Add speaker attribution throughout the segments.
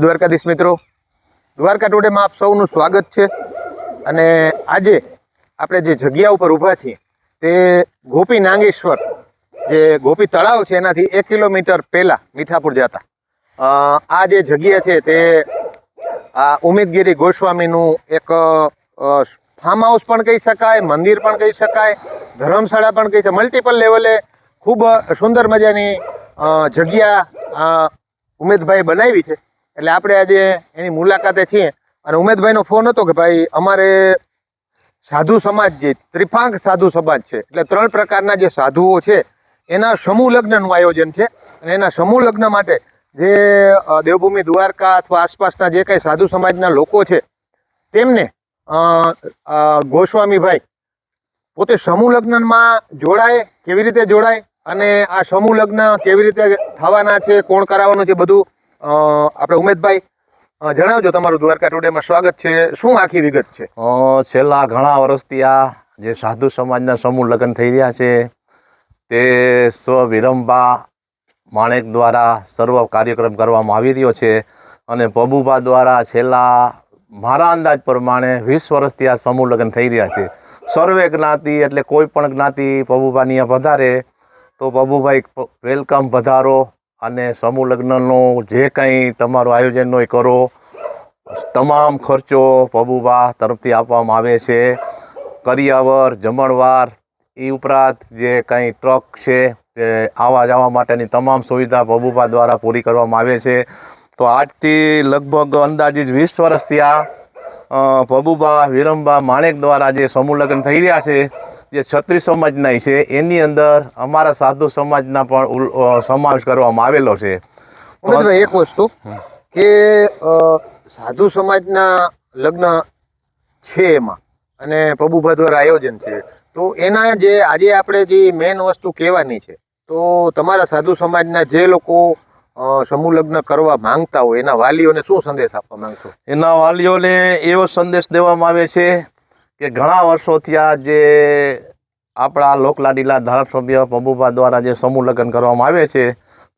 Speaker 1: દ્વારકાધીશ મિત્રો, દ્વારકા ટુડેમાં આપ સૌનું સ્વાગત છે. અને આજે આપણે જે જગ્યા ઉપર ઊભા છીએ, તે ગોપી નાંગેશ્વર, જે ગોપી તળાવ છે એનાથી એક કિલોમીટર પહેલાં મીઠાપુર જતા. આ જે જગ્યા છે તે આ ઉમેદગીરી ગોસ્વામીનું એક ફાર્મ હાઉસ પણ કહી શકાય, મંદિર પણ કહી શકાય, ધર્મશાળા પણ કહી શકાય મલ્ટિપલ લેવલે ખૂબ સુંદર મજાની જગ્યા ઉમેદભાઈ બનાવી છે. એટલે આપણે આજે એની મુલાકાતે છીએ. અને ઉમેદભાઈનો ફોન હતો કે ભાઈ, અમારે સાધુ સમાજ જે ત્રિફાંક સાધુ સમાજ છે, એટલે ત્રણ પ્રકારના જે સાધુઓ છે, એના સમૂહ લગ્નનું આયોજન છે. અને એના સમૂહ લગ્ન માટે જે દેવભૂમિ દ્વારકા અથવા આસપાસના જે કંઈ સાધુ સમાજના લોકો છે, તેમને ગોસ્વામીભાઈ પોતે સમૂહ લગ્નમાં જોડાય, કેવી રીતે જોડાય? અને આ સમૂહ લગ્ન કેવી રીતે થવાના છે, કોણ કરાવવાનું છે, બધું આપણે ઉમેદભાઈ જણાવજો તમારું દ્વારકા ટુડેમાં સ્વાગત છે. શું આખી વિગત છે?
Speaker 2: છેલ્લા ઘણા વર્ષથી આ જે સાધુ સમાજના સમૂહ લગ્ન થઈ રહ્યા છે, તે સ્વ વિરંબા માણેક દ્વારા સર્વ કાર્યક્રમ કરવામાં આવી રહ્યો છે અને પબુભા દ્વારા છેલ્લા મારા અંદાજ પ્રમાણે વીસ વર્ષથી આ સમૂહ લગ્ન થઈ રહ્યા છે. સર્વે જ્ઞાતિ એટલે કોઈ પણ જ્ઞાતિ પબુભાની વધારે તો પબુભાઈ વેલકમ પધારો. અને સમૂહ લગ્નનું જે કંઈ તમારું આયોજન હોય કરો. તમામ ખર્ચો પબુબા તરફથી આપવામાં આવે છે. કરિયાવર, જમણવાર, એ ઉપરાંત જે કંઈ ટ્રક છે, જે આવવા જવા માટેની તમામ સુવિધા પબુબા દ્વારા પૂરી કરવામાં આવે છે. તો આજથી લગભગ અંદાજિત વીસ વર્ષથી આ પબુબા વિરંબા માણેક દ્વારા જે સમૂહ લગ્ન થઈ રહ્યા છે જે છત્રી સમાજના છે એની અંદર અમારા સાધુ સમાજના પણ સમાવેશ કરવામાં આવેલો છે.
Speaker 1: એક વસ્તુ કે સાધુ સમાજના લગ્ન છે એમાં અને પબુભા દ્વારા આયોજન છે. તો એના જે આજે આપણે જે મેઇન વસ્તુ કહેવાની છે તો તમારા સાધુ સમાજના જે લોકો સમૂહ લગ્ન કરવા માંગતા હોય એના વાલીઓને શું સંદેશ આપવા માંગશો?
Speaker 2: એના વાલીઓને એવો સંદેશ દેવામાં આવે છે કે ઘણા વર્ષોથી આ જે આપણા લોકલાડીલા ધારાસભ્ય પબુભા દ્વારા જે સમૂહ લગ્ન કરવામાં આવે છે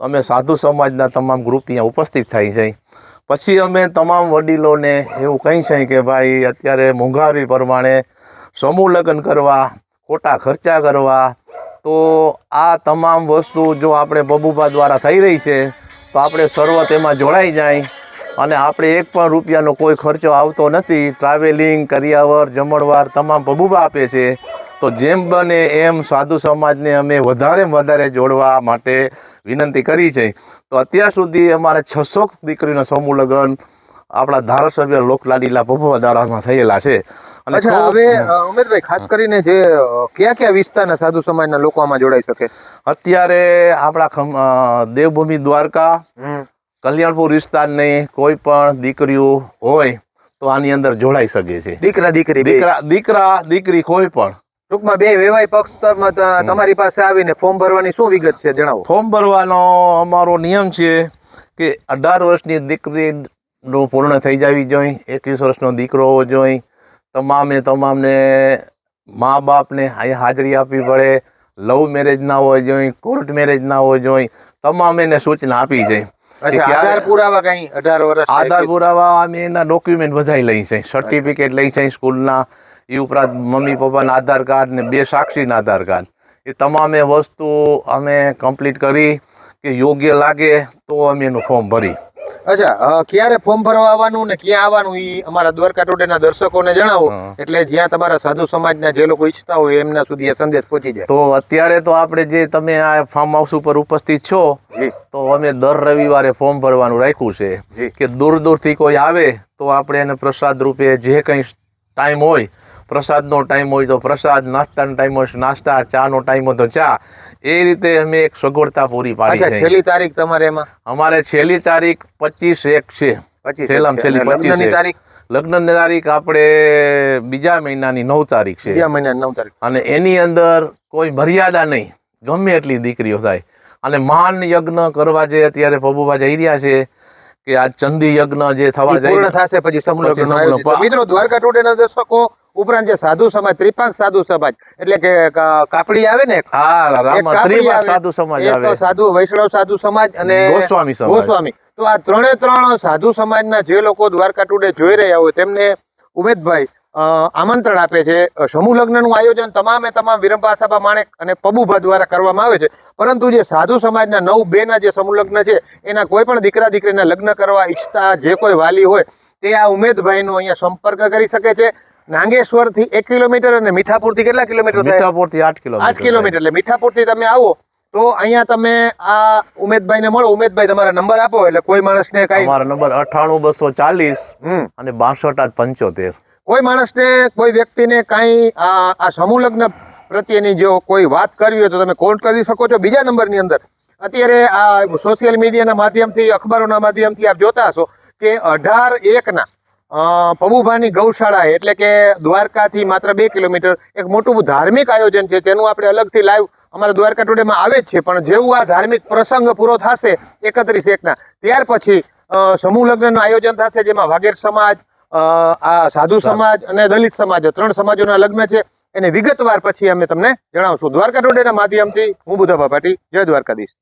Speaker 2: અમે સાધુ સમાજના તમામ ગ્રુપ અહીંયા ઉપસ્થિત થાય છે. પછી અમે તમામ વડીલોને એવું કહી છે કે ભાઈ, અત્યારે મોંઘવારી પ્રમાણે સમૂહ લગ્ન કરવા, ખોટા ખર્ચા કરવા, તો આ તમામ વસ્તુ જો આપણે બબુભા દ્વારા થઈ રહી છે, તો આપણે સર્વ તેમાં જોડાઈ જાય. અને આપણે એક પણ રૂપિયાનો કોઈ ખર્ચો આવતો નથી. ટ્રાવેલિંગ કરિયાવર જમણવાર તમામ બબુભા આપે છે. તો જેમ બને એમ સાધુ સમાજને અમે વધારે વધારે જોડવા માટે વિનંતી કરી છે. તો અત્યાર સુધી અમારે છસો દીકરીનો સમૂહ લગ્ન આપણા ધારાસભ્ય લોકલાડીલા બબુભા દ્વારામાં થયેલા છે. અને
Speaker 1: હવે ઉમેદભાઈ ખાસ કરીને જે કયા કયા વિસ્તારના સાધુ સમાજના લોકો આમાં જોડાઈ શકે?
Speaker 2: અત્યારે આપણા દેવભૂમિ દ્વારકા કલ્યાણપુર વિસ્તારની કોઈ પણ દીકરીઓ હોય તો આની અંદર જોડાઈ શકે છે.
Speaker 1: દીકરા દીકરી
Speaker 2: દીકરા દીકરા દીકરી કોઈ પણ.
Speaker 1: ટૂંકમાં બે વેવાય પક્ષ તમ- તમારી પાસે આવીને ફોર્મ ભરવાની શું વિગત છે જણાવો.
Speaker 2: ફોર્મ ભરવાનો અમારો નિયમ છે કે અઢાર વર્ષની દીકરીનું પૂર્ણ થઈ જવી જોઈએ એકવીસ વર્ષનો દીકરો હોવો જોઈએ તમામે તમામને મા બાપને અહીંયા હાજરી આપવી પડે લવ મેરેજ ના હોય જોઈએ કોર્ટ મેરેજ ના હોય જોઈએ તમામ એને સૂચના આપી ક્યારે-
Speaker 1: આધાર પુરાવા કઈ અઢાર વર્ષ
Speaker 2: આધાર પુરાવા અમે એના ડોક્યુમેન્ટ બધા લઈ છે સર્ટિફિકેટ લઈ છે સ્કૂલના. એ ઉપરાંત મમ્મી પપ્પાના આધાર કાર્ડ ને બે સાક્ષીના આધાર કાર્ડ. એ તમામે વસ્તુ અમે કમ્પ્લીટ કરી કે યોગ્ય લાગે તો અમે એનું ફોર્મ ભરી.
Speaker 1: અચ્છા ક્યારે ફોર્મ ભરવા આવવાનું ને ક્યાં આવવાનું એ અમારા દ્વારકા ટોટેના દર્શકોને જણાવો. એટલે જ્યાં તમારા સાધુ સમાજના જે લોકો ઈચ્છતા હોય એમના સુધી એ સંદેશ પહોંચી જાય.
Speaker 2: તો અત્યારે તો આપણે જે તમે આ ફાર્મ હાઉસ ઉપર ઉપસ્થિત છો તો અમે દર રવિવારે ફોર્મ ભરવાનું રાખ્યું છે. કે દૂર દૂરથી કોઈ આવે તો આપણે એને પ્રસાદ રૂપે જે કંઈ ટાઈમ હોય પ્રસાદનો ટાઈમ હોય તો પ્રસાદ નાસ્તાનો ટાઈમ હોય નાસ્તા ચાનો ટાઈમ હોય તો ચા. એ રીતે અમે એક સગવડતા પૂરી પાડી છે.
Speaker 1: છેલ્લી તારીખ તમારે એમાં?
Speaker 2: અમારે છેલ્લી તારીખ પચીસ એક છે. છેલ્લામાં છેલ્લી પચીસ
Speaker 1: તારીખ?
Speaker 2: લગ્નની તારીખ આપણે બીજા મહિનાની નવ તારીખ છે.
Speaker 1: બીજા મહિના નવ તારીખ.
Speaker 2: અને એની અંદર કોઈ મર્યાદા નહીં. ગમે એટલી દીકરીઓ થાય. અને મહાન યજ્ઞ કરવા જે અત્યારે પબુભા જઈ રહ્યા છે કે આ ચંદી યજ્ઞ જે થવા
Speaker 1: જાય પૂર્ણ થશે પછી સમૂહ. મિત્રો દ્વારકા ટોટેના દર્શકો ઉપરાંત જે સાધુ સમાજ ત્રિપાંક સાધુ સમાજ એટલે કે કાપડી આવે ને?
Speaker 2: હા સાધુ સમાજ આવે.
Speaker 1: સાધુ વૈષ્ણવ સાધુ સમાજ અને
Speaker 2: ગોસ્વામી
Speaker 1: ગોસ્વામી. તો આ ત્રણે ત્રણ સાધુ સમાજના જે લોકો દ્વારકા ટુડે જોઈ રહ્યા હોય તેમને ઉમેદભાઈ આમંત્રણ આપે છે. સમૂહ લગ્નનું આયોજન તમામે તમામ વિરંભા સભા માણેક અને પબુભા દ્વારા કરવામાં આવે છે. પરંતુ જે સાધુ સમાજના નવ બેના જે સમૂહ લગ્ન છે એના કોઈ પણ દીકરા દીકરીના લગ્ન કરવા ઈચ્છતા જે કોઈ વાલી હોય તે આ ઉમેદભાઈનો અહીંયા સંપર્ક કરી શકે છે. નાગેશ્વરથી એક કિલોમીટર અને મીઠાપુરથી કેટલા કિલોમીટર
Speaker 2: મીઠાપુરથી આઠ કિલોમીટર
Speaker 1: આઠ કિલોમીટર. એટલે મીઠાપુરથી તમે આવો તો અહીંયા તમે આ ઉમેદભાઈને મળો. ઉમેદભાઈ તમારા નંબર આપો. એટલે કોઈ માણસને કઈ
Speaker 2: મારો નંબર અઠ્ઠાણું બસો ચાલીસ અને બાસઠ આઠ પંચોતેર.
Speaker 1: કોઈ માણસને, કોઈ વ્યક્તિને કાંઈ આ આ સમૂહ લગ્ન પ્રત્યેની જો કોઈ વાત કરવી હોય તો તમે કોલ કરી શકો છો બીજા નંબરની અંદર. અત્યારે આ સોશિયલ મીડિયાના માધ્યમથી, અખબારોના માધ્યમથી આપ જોતા હશો કે અઢાર એકના પબુભાની ગૌશાળા એટલે કે દ્વારકાથી માત્ર બે કિલોમીટર એક મોટું ધાર્મિક આયોજન છે, તેનું આપણે અલગથી લાઈવ અમારા દ્વારકા ટુડેમાં આવે જ છે, પણ જેવું આ ધાર્મિક પ્રસંગ પૂરો થશે એકત્રીસ એકના, ત્યાર પછી સમૂહ લગ્નનું આયોજન થશે, જેમાં વાઘેર સમાજ આ સાધુ સમાજ અને દલિત સમાજ ત્રણ સમાજોના લગ્ન છે. એને વિગતવાર પછી અમે તમને જણાવશું. દ્વારકા ટુડેના માધ્યમથી હું બુધાભા પાટી જય દ્વારકાધીશ.